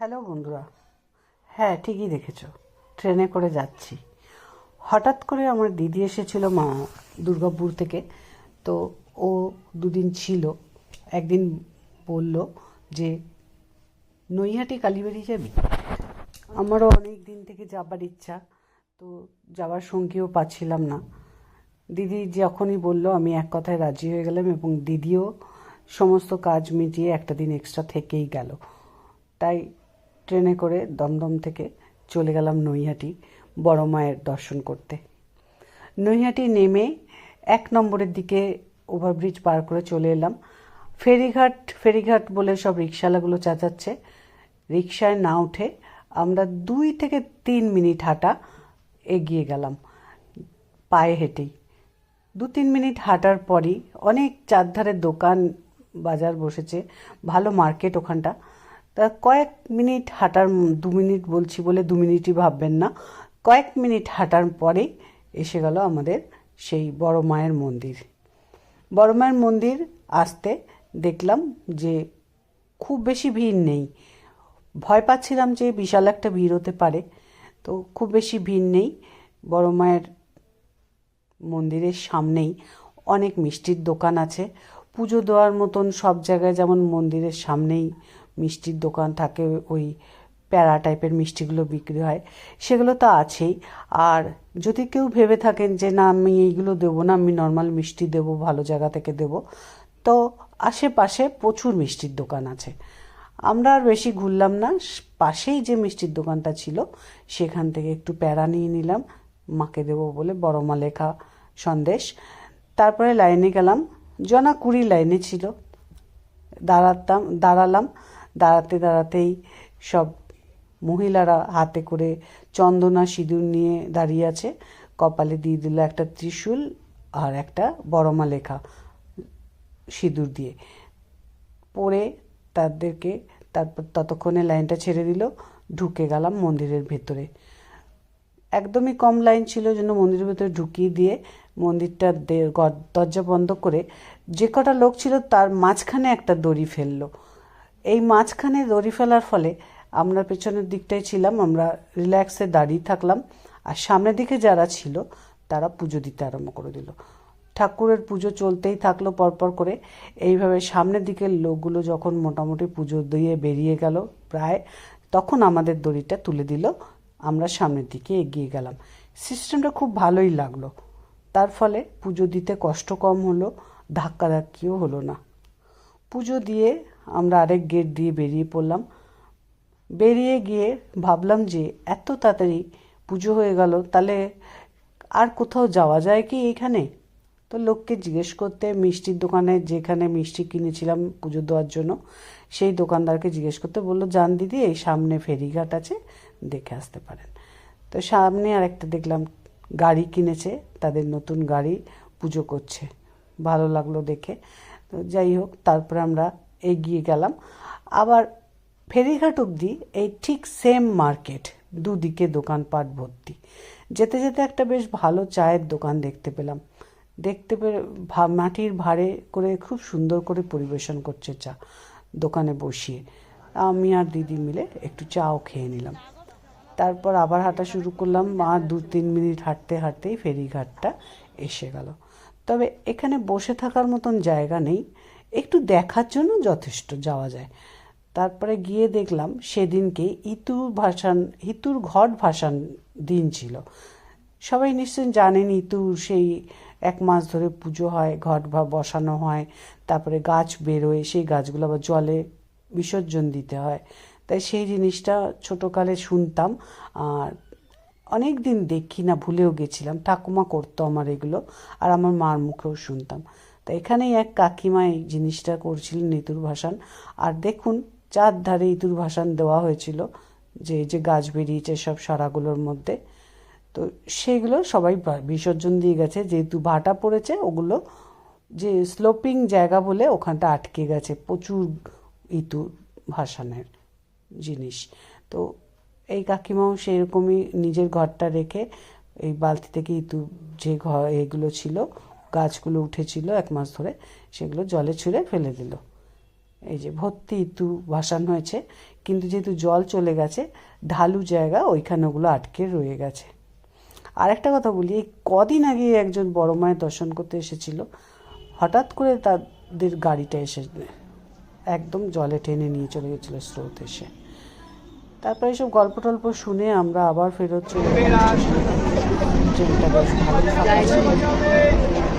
Hello বন্ধুরা। হ্যাঁ ঠিকই দেখেছ। ট্রেনে করে যাচ্ছি। হঠাৎ করে আমার দিদি এসেছিল মা দুর্গাপুর থেকে। তো ও দুদিন ছিল। একদিন বলল যে, নৈহাটি কালীবাড়ি যাবি? আমারও অনেক দিন থেকে যাবার ইচ্ছা। তো যাওয়ার সঙ্গীও পাচ্ছিলাম না। দিদি যখনই বলল, আমি এক কথায় রাজি হয়ে গেলাম এবং দিদিও সমস্ত কাজ মিটিয়ে একটা দিন এক্সট্রা থেকেই গেল। তাই ট্রেনে করে দমদম থেকে চলে গেলাম নৈহাটি বড় মায়ের দর্শন করতে। নৈহাটি নেমে এক নম্বরের দিকে ওভারব্রিজ পার করে চলে এলাম। ফেরিঘাট ফেরিঘাট বলে সব রিক্সাওয়ালাগুলো চাচাচ্ছে। রিক্সায় না উঠে আমরা দুই থেকে তিন মিনিট হাঁটা এগিয়ে গেলাম, পায়ে হেঁটেই। দু তিন মিনিট হাঁটার পরই অনেক চারধারে দোকান বাজার বসেছে, ভালো মার্কেট ওখানটা। তা কয়েক মিনিট হাঁটার দু মিনিট বলছি বলে দু মিনিটই ভাববেন না। কয়েক মিনিট হাঁটার পরেই এসে গেল আমাদের সেই বড় মায়ের মন্দির। বড় মায়ের মন্দির আসতে দেখলাম যে খুব বেশি ভিড় নেই। ভয় পাচ্ছিলাম যে বিশাল একটা ভিড় হতে পারে। তো খুব বেশি ভিড় নেই। বড় মায়ের মন্দিরের সামনেই অনেক মিষ্টির দোকান আছে। পুজো দেওয়ার মতন সব জায়গায় যেমন মন্দিরের সামনেই মিষ্টির দোকান থাকে, ওই প্যারা টাইপের মিষ্টিগুলো বিক্রি হয়। সেগুলো তো আছেই। আর যদি কেউ ভেবে থাকেন যে, না, আমি এইগুলো দেবো না, আমি নর্মাল মিষ্টি দেবো, ভালো জায়গা থেকে দেবো, তো আশেপাশে প্রচুর মিষ্টির দোকান আছে। আমরা আর বেশি ঘুরলাম না। পাশেই যে মিষ্টির দোকানটা ছিল, সেখান থেকে একটু প্যারা নিয়ে নিলাম। মাকে দেবো বলে বড় মা লেখা সন্দেশ। তারপরে লাইনে গেলাম। জনা কুড়ি লাইনে ছিল। দাঁড়াতাম, দাঁড়ালাম। দাঁড়াতে দাঁড়াতেই সব মহিলারা হাতে করে চন্দনা সিঁদুর নিয়ে দাঁড়িয়ে আছে। কপালে দিয়ে দিল একটা ত্রিশূল আর একটা বড়মা লেখা সিঁদুর দিয়ে। পরে তাদেরকে তারপর ততক্ষণে লাইনটা ছেড়ে দিল, ঢুকে গেলাম মন্দিরের ভেতরে। একদমই কম লাইন ছিল জন্য মন্দিরের ভেতরে ঢুকিয়ে দিয়ে মন্দিরটা দরজা বন্ধ করে যে কটা লোক ছিল তার মাঝখানে একটা দড়ি ফেলল। এই মাঝখানে দড়ি ফেলার ফলে আমরা পেছনের দিকটাই ছিলাম, আমরা রিল্যাক্সে দাঁড়িয়ে থাকলাম, আর সামনের দিকে যারা ছিল, তারা পুজো দিতে আরম্ভ করে দিল। ঠাকুরের পুজো চলতেই থাকল পরপর করে। এইভাবে সামনের দিকের লোকগুলো যখন মোটামুটি পুজো দিয়ে বেরিয়ে গেল প্রায়, তখন আমাদের দড়িটা তুলে দিল। আমরা সামনের দিকে এগিয়ে গেলাম। সিস্টেমটা খুব ভালোই লাগল। তার ফলে পুজো দিতে কষ্ট কম হলো, ধাক্কাধাক্কিও হলো না। পুজো দিয়ে আমরা আরেক গেট দিয়ে বেরিয়ে পড়লাম। বেরিয়ে গিয়ে ভাবলাম যে, এত তাড়াতাড়ি পুজো হয়ে গেল, তাহলে আর কোথাও যাওয়া যায় কি এখানে? তো লোককে জিজ্ঞেস করতে মিষ্টির দোকানে যেখানে মিষ্টি কিনেছিলাম পুজো দেওয়ার জন্য, সেই দোকানদারকে জিজ্ঞেস করতে বলল যান দিদি, এই সামনে ফেরিঘাট আছে, দেখে আসতে পারেন। তো সামনে আর একটা দেখলাম, গাড়ি কিনেছে, তাদের নতুন গাড়ি পুজো করছে। ভালো লাগল দেখে। তো যাই হোক, তারপরে আমরা এগিয়ে গেলাম। আবার ফেরিঘাট অবধি এই ঠিক সেম মার্কেট দুদিকে দোকানপাট ভর্তি। যেতে যেতে একটা বেশ ভালো চায়ের দোকান দেখতে পেলাম। দেখতে পেয়ে মাটির ভাড়ে করে খুব সুন্দর করে পরিবেশন করছে চা দোকানে বসিয়ে। আমি আর দিদি মিলে একটু চাও খেয়ে নিলাম। তারপর আবার হাঁটা শুরু করলাম। আর দু তিন মিনিট হাঁটতে হাঁটতেই ফেরিঘাটটা এসে গেল। তবে এখানে বসে থাকার মতন জায়গা নেই। একটু দেখার জন্য যথেষ্ট যাওয়া যায়। তারপরে গিয়ে দেখলাম সেদিনকে ইতুর ভাসান ইতুর ঘট ভাসান দিন ছিল। সবাই নিশ্চয় জানেন ইতুর সেই এক মাস ধরে পুজো হয়, ঘট বা বসানো হয়, তারপরে গাছ বেরোয়, সেই গাছগুলো আবার জলে বিসর্জন দিতে হয়। তাই সেই জিনিসটা ছোটোকালে শুনতাম। আর অনেক দিন দেখি না, ভুলেও গেছিলাম। ঠাকুমা করতো আমার এগুলো, আর আমার মার মুখেও শুনতাম। এখানেই এক কাকিমা এই জিনিসটা করছিলেন ইতুর ভাসান। আর দেখুন চার ধারে ইতুর ভাসান দেওয়া হয়েছিল, যে যে গাছ বেরিয়েছে সব সারাগুলোর মধ্যে। তো সেইগুলো সবাই বিসর্জন দিয়ে গেছে। যেহেতু ভাটা পড়েছে, ওগুলো যে স্লোপিং জায়গা বলে ওখানটা আটকে গেছে প্রচুর ইতু ভাসানের জিনিস। তো এই কাকিমাও সেরকমই নিজের ঘরটা রেখে এই বালতি থেকে ইতু যে ঘর এগুলো ছিল গাছগুলো উঠেছিল এক মাস ধরে, সেগুলো জলে ছুঁড়ে ফেলে দিল। এই যে ভর্তি ইতু ভাসান হয়েছে, কিন্তু যেহেতু জল চলে গেছে, ঢালু জায়গা ওইখানে ওগুলো আটকে রয়ে গেছে। আর একটা কথা বলি, এই কদিন আগে একজন বড় মায়ের দর্শন করতে এসেছিল, হঠাৎ করে তাদের গাড়িটা এসে একদম জলে টেনে নিয়ে চলে গেছিল স্রোত এসে। তারপরে এইসব গল্প টল্প শুনে আমরা আবার ফেরত চলে ট্রেনটা বেশ ভালোই